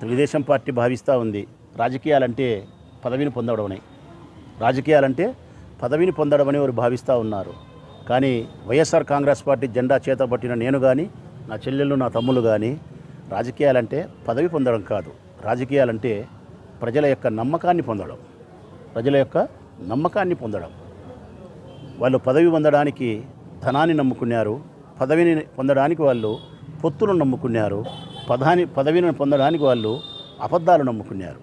Telugu Desam party భావిస్తూ ఉంది. రాజకీయాలంటే పదవిని పొందడమని. రాజకీయాలంటే పదవిని పొందడమని వారు భావిస్తూ ఉన్నారు. కానీ వైఎస్ఆర్ కాంగ్రెస్ పార్టీ జెండా చేతబట్టిన నేను కానీ నా చెల్లెళ్ళు నా తమ్ముళ్ళు కానీ రాజకీయాలంటే పదవి పొందడం కాదు. రాజకీయాలంటే ప్రజల యొక్క నమ్మకాన్ని పొందడం. ప్రజల యొక్క నమ్మకాన్ని పొందడం. వాళ్ళు పదవి పొందడానికి ధనాన్ని నమ్ముకున్నారు. పదవిని పొందడానికి వాళ్ళు పొత్తులను నమ్ముకున్నారు. పదాని పదవిని పొందడానికి వాళ్ళు అబద్ధాలు నమ్ముకున్నారు.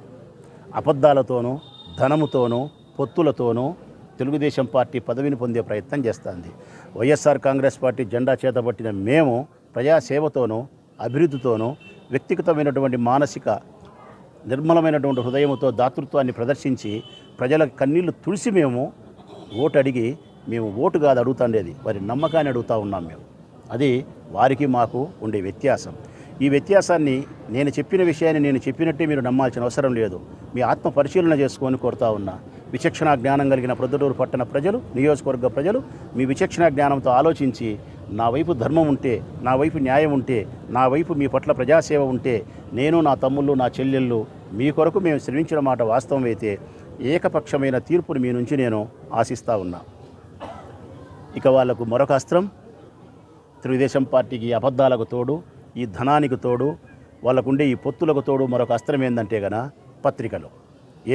అబద్ధాలతోనూ ధనముతోనూ పొత్తులతోనూ తెలుగుదేశం పార్టీ పదవిని పొందే ప్రయత్నం చేస్తుంది. వైఎస్ఆర్ కాంగ్రెస్ పార్టీ జెండా చేతబట్టిన మేము ప్రజాసేవతోనూ అభివృద్ధితోనూ వ్యక్తిగతమైనటువంటి మానసిక నిర్మలమైనటువంటి హృదయంతో దాతృత్వాన్ని ప్రదర్శించి ప్రజల కన్నీళ్ళు తుడిసి మేము ఓటు అడిగి మేము ఓటు కాదు అడుగుతుండేది. వారి నమ్మకాన్ని అడుగుతూ ఉన్నాం మేము. అది వారికి మాకు ఉండే వ్యత్యాసం. ఈ వ్యత్యాసాన్ని నేను చెప్పిన విషయాన్ని నేను చెప్పినట్టే మీరు నమ్మాల్సిన అవసరం లేదు. మీ ఆత్మ పరిశీలన చేసుకొని కోరుతా ఉన్నా. విచక్షణ జ్ఞానం కలిగిన ప్రొద్దుటూరు పట్టణ ప్రజలు నియోజకవర్గ ప్రజలు మీ విచక్షణ జ్ఞానంతో ఆలోచించి నా వైపు ధర్మం ఉంటే నా వైపు న్యాయం ఉంటే నా వైపు మీ పట్ల ప్రజాసేవ ఉంటే నేను నా తమ్ముళ్ళు నా చెల్లెళ్ళు మీ కొరకు మేము శ్రమించిన మాట వాస్తవం అయితే ఏకపక్షమైన తీర్పును మీ నుంచి నేను ఆశిస్తూ ఉన్నా. ఇక వాళ్ళకు మరొక అస్త్రం తెలుగుదేశం పార్టీకి ఈ అబద్ధాలకు తోడు ఈ ధనానికి తోడు వాళ్ళకుండే ఈ పొత్తులకు తోడు మరొక అస్త్రం ఏంటంటే గన పత్రికలు.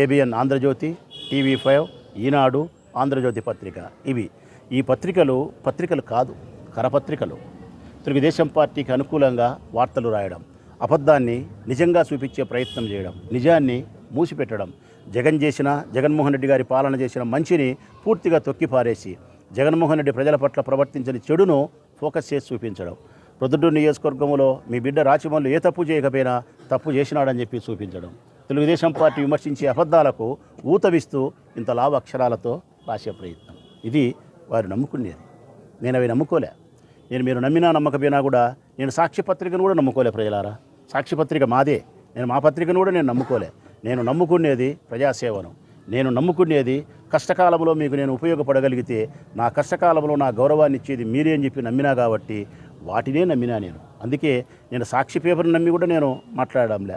ABN Andhra Jyothi TV five Eenadu Andhra Jyothi పత్రిక. ఇవి ఈ పత్రికలు పత్రికలు కాదు కరపత్రికలు. తెలుగుదేశం పార్టీకి అనుకూలంగా వార్తలు రాయడం అబద్ధాన్ని నిజంగా చూపించే ప్రయత్నం చేయడం నిజాన్ని మూసిపెట్టడం జగన్ చేసిన జగన్మోహన్ రెడ్డి గారి పాలన చేసిన మంచిని పూర్తిగా తొక్కిపారేసి జగన్మోహన్ రెడ్డి ప్రజల పట్ల ప్రవర్తించిన చెడును ఫోకస్ చేసి చూపించడం. ప్రొద్దుటూరు నియోజకవర్గంలో మీ బిడ్డ రాచమల్లు ఏ తప్పు చేయకపోయినా తప్పు చేసినాడని చెప్పి చూపించడం. తెలుగుదేశం పార్టీ విమర్శించే అబద్ధాలకు ఊతవిస్తూ ఇంత లాభ అక్షరాలతో రాసే ప్రయత్నం. ఇది వారు నమ్ముకునేది. నేను అవి నమ్ముకోలే. నేను మీరు నమ్మినా నమ్మకపోయినా కూడా నేను సాక్షి పత్రికను కూడా నమ్ముకోలే ప్రజలారా. సాక్షిపత్రిక మాదే. నేను మా పత్రికను కూడా నేను నమ్ముకోలే. నేను నమ్ముకునేది ప్రజాసేవను. నేను నమ్ముకునేది కష్టకాలంలో మీకు నేను ఉపయోగపడగలిగితే నా కష్టకాలంలో నా గౌరవాన్ని ఇచ్చేది మీరే అని చెప్పి నమ్మినా కాబట్టి వాటినే నమ్మినా నేను. అందుకే నేను సాక్షి పేపర్ నమ్మి కూడా నేను మాట్లాడడంలే.